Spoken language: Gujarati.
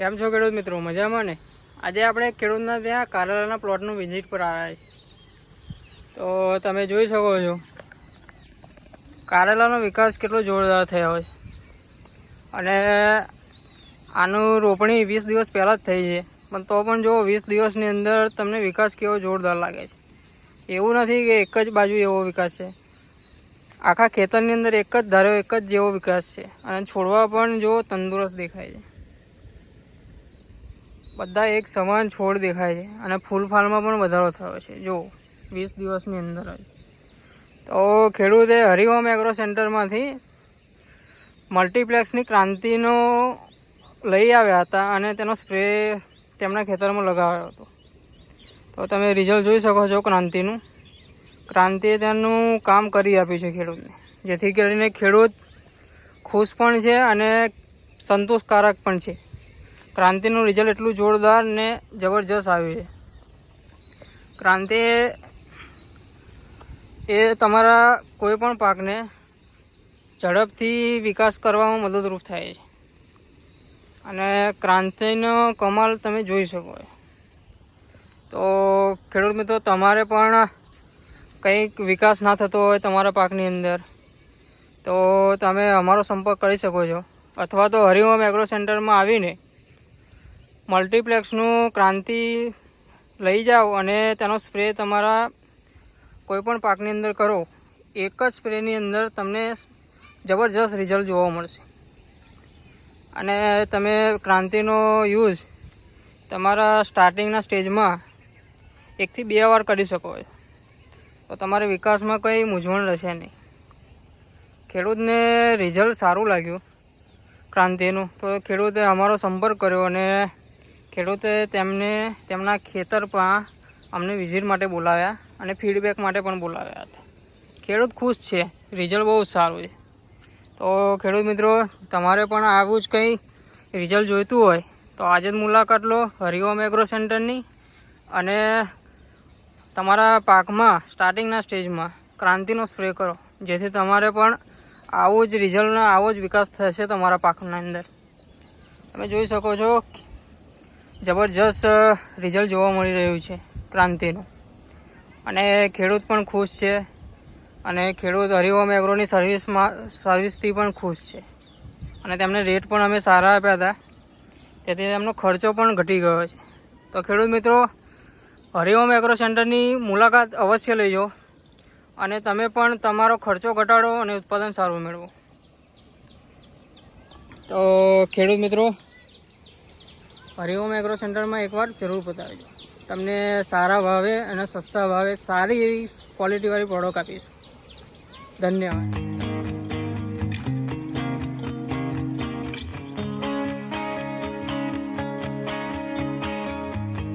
કેમ છો ખેડૂત મિત્રો? મજામાં ને? આજે આપણે ખેડૂતના ત્યાં કારેલાના પ્લોટનું વિઝિટ પર આવ્યા તો તમે જોઈ શકો છો કારેલાનો વિકાસ કેટલો જોરદાર થયો હોય અને આનું રોપણી વીસ દિવસ પહેલાં જ થઈ છે. પણ તો પણ જો વીસ દિવસની અંદર તમને વિકાસ કેવો જોરદાર લાગે છે. એવું નથી કે એક જ બાજુ એવો વિકાસ છે. આખા ખેતરની અંદર એક જ ધારો, એક જ જેવો વિકાસ છે. અને છોડવા પણ જો તંદુરસ્ત દેખાય છે. બધા એક સમાન છોડ દેખાય છે અને ફૂલ ફાલમાં પણ વધારો થયો છે. જો, વીસ દિવસની અંદર જ. તો ખેડૂતે હરિઓમ એગ્રો સેન્ટરમાંથી મલ્ટીપ્લેક્સની ક્રાંતિનો લઈ આવ્યા હતા અને તેનો સ્પ્રે તેમના ખેતરમાં લગાવ્યો હતો. તો તમે રિઝલ્ટ જોઈ શકો છો ક્રાંતિનું. ક્રાંતિએ તેનું કામ કરી આપ્યું છે ખેડૂતને. જેથી કરીને ખેડૂત ખુશ પણ છે અને સંતોષકારક પણ છે. ક્રાંતિનું રિઝલ્ટ એટલું જોરદાર ને જબરજસ્ત આવ્યું છે. ક્રાંતિ એ તમારા કોઈ પણ પાકને ઝડપથી વિકાસ કરવામાં મદદરૂપ થાય છે. અને ક્રાંતિનો કમાલ તમે જોઈ શકો તો ખેડૂત મિત્રો, તમારે પણ કંઈક વિકાસ ના થતો હોય તમારા પાકની અંદર, તો તમે અમારો સંપર્ક કરી શકો છો. અથવા તો હરિઓમ એગ્રો સેન્ટરમાં આવીને મલ્ટીપ્લેક્સનું ક્રાંતિ લઈ જાઓ અને તેનો સ્પ્રે તમારા કોઈપણ પાકની અંદર કરો. એક જ સ્પ્રેની અંદર તમને જબરજસ્ત રિઝલ્ટ જોવા મળશે. અને તમે ક્રાંતિનો યુઝ તમારા સ્ટાર્ટિંગના સ્ટેજમાં એકથી બે વાર કરી શકો તો તમારે વિકાસમાં કંઈ મૂંઝવણ રહેશે નહીં. ખેડૂતને રિઝલ્ટ સારું લાગ્યું ક્રાંતિનું. તો ખેડૂતે અમારો સંપર્ક કર્યો અને ખેડૂતે તેમને, તેમના ખેતર પણ અમને વિઝિટ માટે બોલાવ્યા અને ફીડબેક માટે પણ બોલાવ્યા હતા. ખેડૂત ખુશ છે. રિઝલ્ટ બહુ સારું છે. તો ખેડૂત મિત્રો, તમારે પણ આવું જ કંઈ રિઝલ્ટ જોઈતું હોય, તો આજે જ મુલાકાત લો હરિઓમ એગ્રો સેન્ટરની અને તમારા પાકમાં, સ્ટાર્ટિંગના સ્ટેજમાં ક્રાંતિનો સ્પ્રે કરો. જેથી તમારે પણ આવો જ રિઝલ્ટનો આવો જ વિકાસ થશે તમારા પાકના અંદર. તમે જોઈ શકો છો જબરજસ્ત રિઝલ્ટ જોવા મળી રહ્યું છે ક્રાંતિનું. અને ખેડૂત પણ ખુશ છે અને ખેડૂત હરિઓમ એગ્રોની સર્વિસમાં સર્વિસથી પણ ખુશ છે. અને તેમને રેટ પણ અમે સારા આપ્યા હતા. તેથી તેમનો ખર્ચો પણ ઘટી ગયો છે. તો ખેડૂત મિત્રો, હરિઓમ એગ્રો સેન્ટરની મુલાકાત અવશ્ય લેજો અને તમે પણ તમારો ખર્ચો ઘટાડો અને ઉત્પાદન સારું મેળવો. તો ખેડૂત મિત્રો હરિઓમ એગ્રો સેન્ટરમાં એકવાર જરૂર બતાવજો તમને સારા ભાવે અને સસ્તા ભાવે સારી એવી ક્વોલિટીવાળી પ્રોડક્ટ આપીશું. ધન્યવાદ.